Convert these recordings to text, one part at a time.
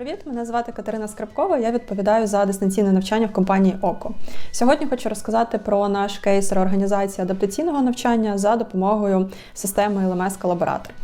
Привіт, мене звати Катерина Скрабкова. Я відповідаю за дистанційне навчання в компанії ОКО. Сьогодні хочу розказати про наш кейс реорганізації адаптаційного навчання за допомогою системи LMS Колаборатор.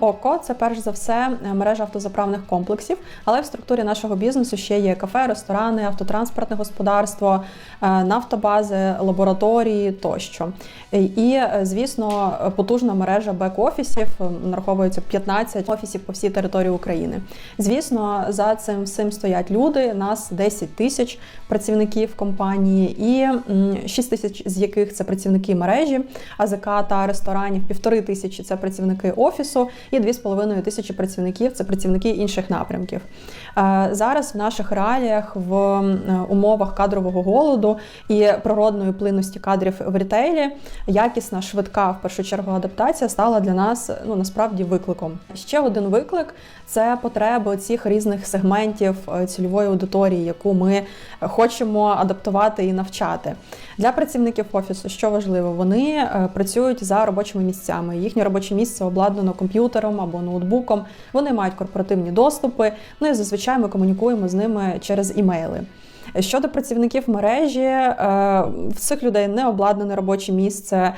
ОКО це перш за все мережа автозаправних комплексів, але в структурі нашого бізнесу ще є кафе, ресторани, автотранспортне господарство, е, нафтобази, лабораторії тощо. І, звісно, потужна мережа бек-офісів нараховується 15 офісів по всій території України. Звісно, за цим всім стоять люди. Нас 10 тисяч працівників компанії, і 6 тисяч з яких це працівники мережі АЗК та ресторанів, півтори тисячі це працівники офісу і 2,5 тисячі працівників це працівники інших напрямків. Е, зараз в наших реаліях в умовах кадрового голоду і природної плинності кадрів в рітейлі якісна, швидка в першу чергу адаптація стала для нас ну насправді викликом. Ще один виклик це потреби цих різних сегментів е, цільової аудиторії, яку ми хочемо адаптувати і навчати. Для працівників офісу, що важливо, вони е, працюють за робочими місцями. Їхнє робоче місце обладнано комп'ютером або ноутбуком. Вони мають корпоративні доступи. Ну і зазвичай ми комунікуємо з ними через імейли. Щодо працівників мережі, е, в цих людей не обладнане робоче місце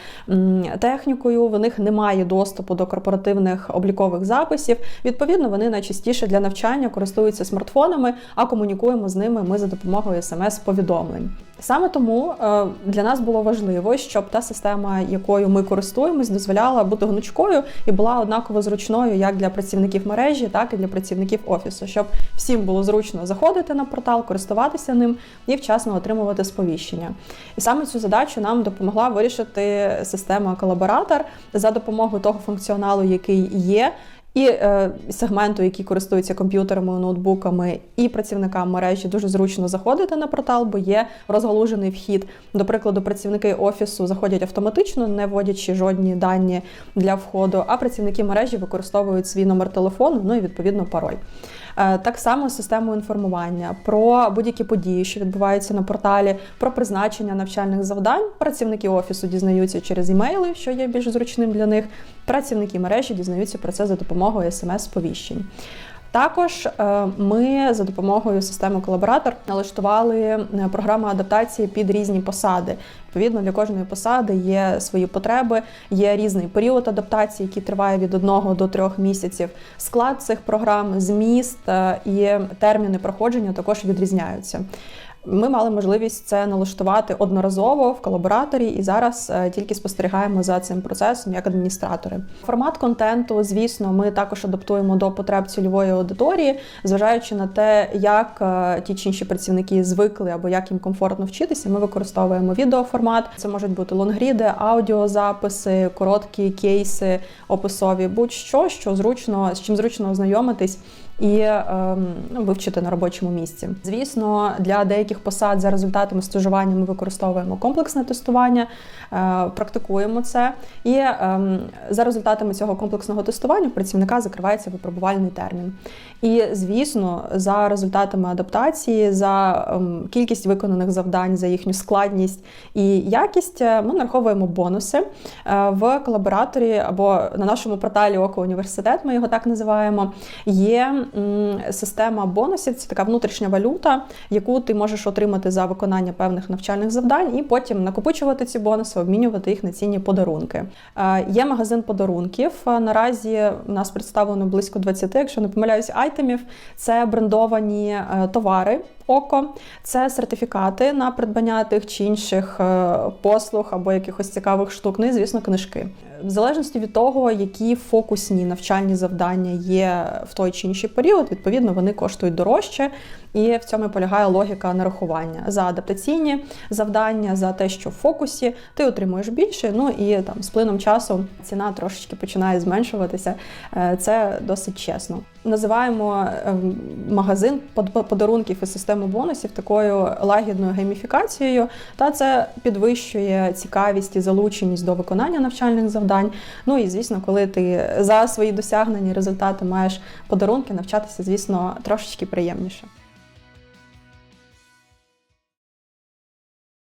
технікою, в них немає доступу до корпоративних облікових записів. Відповідно, вони найчастіше для навчання користуються смартфонами, а комунікуємо з ними ми за допомогою смс-повідомлень. Саме тому е, для нас було важливо, щоб та система, якою ми користуємось, дозволяла бути гнучкою і була однаково зручною як для працівників мережі, так і для працівників офісу, щоб всім було зручно заходити на портал, користуватися ним і вчасно отримувати сповіщення. І саме цю задачу нам допомогла вирішити система колаборатор за допомогою того функціоналу, який є і е, сегменту, які користуються комп'ютерами, ноутбуками, і працівникам мережі дуже зручно заходити на портал, бо є розгалужений вхід. До прикладу, працівники офісу заходять автоматично, не вводячи жодні дані для входу. А працівники мережі використовують свій номер телефону, ну і відповідно пароль. Е, так само систему інформування про будь-які події, що відбуваються на порталі, про призначення навчальних завдань. Працівники офісу дізнаються через імейли, що є більш зручним для них. Працівники мережі дізнаються про це за допомогою смс-сповіщень. Також е, ми за допомогою системи колаборатор налаштували е, програму адаптації під різні посади. Відповідно, для кожної посади є свої потреби, є різний період адаптації, який триває від одного до трьох місяців. Склад цих програм, зміст е, і терміни проходження також відрізняються. Ми мали можливість це налаштувати одноразово в колабораторі, і зараз е, тільки спостерігаємо за цим процесом як адміністратори. Формат контенту, звісно, ми також адаптуємо до потреб цільової аудиторії, зважаючи на те, як е, ті чи інші працівники звикли або як їм комфортно вчитися. Ми використовуємо відеоформат. Це можуть бути лонгріди, аудіозаписи, короткі кейси, описові, будь-що, що зручно з чим зручно ознайомитись і ем, ну, вивчити на робочому місці. Звісно, для деяких посад за результатами стажування ми використовуємо комплексне тестування, е, практикуємо це. І ем, за результатами цього комплексного тестування працівника закривається випробувальний термін. І, звісно, за результатами адаптації, за ем, кількість виконаних завдань, за їхню складність і якість е, ми нараховуємо бонуси е, в колабораторі або на нашому порталі Око університет, ми його так називаємо. Є система бонусів це така внутрішня валюта, яку ти можеш отримати за виконання певних навчальних завдань, і потім накопичувати ці бонуси, обмінювати їх на цінні подарунки. Е, є магазин подарунків. Наразі у нас представлено близько 20, якщо не помиляюсь, айтемів. Це брендовані е, товари. Око це сертифікати на придбання тих чи інших е, послуг або якихось цікавих штук. Ну і звісно, книжки. В залежності від того, які фокусні навчальні завдання є в той чи інший період, відповідно вони коштують дорожче, і в цьому полягає логіка нарахування за адаптаційні завдання, за те, що в фокусі ти отримуєш більше. Ну і там з плином часу ціна трошечки починає зменшуватися. Е, це досить чесно. Називаємо ем, магазин подарунків і систему бонусів такою лагідною гейміфікацією, та це підвищує цікавість і залученість до виконання навчальних завдань. Ну і звісно, коли ти за свої досягнення результати маєш подарунки, навчатися, звісно, трошечки приємніше.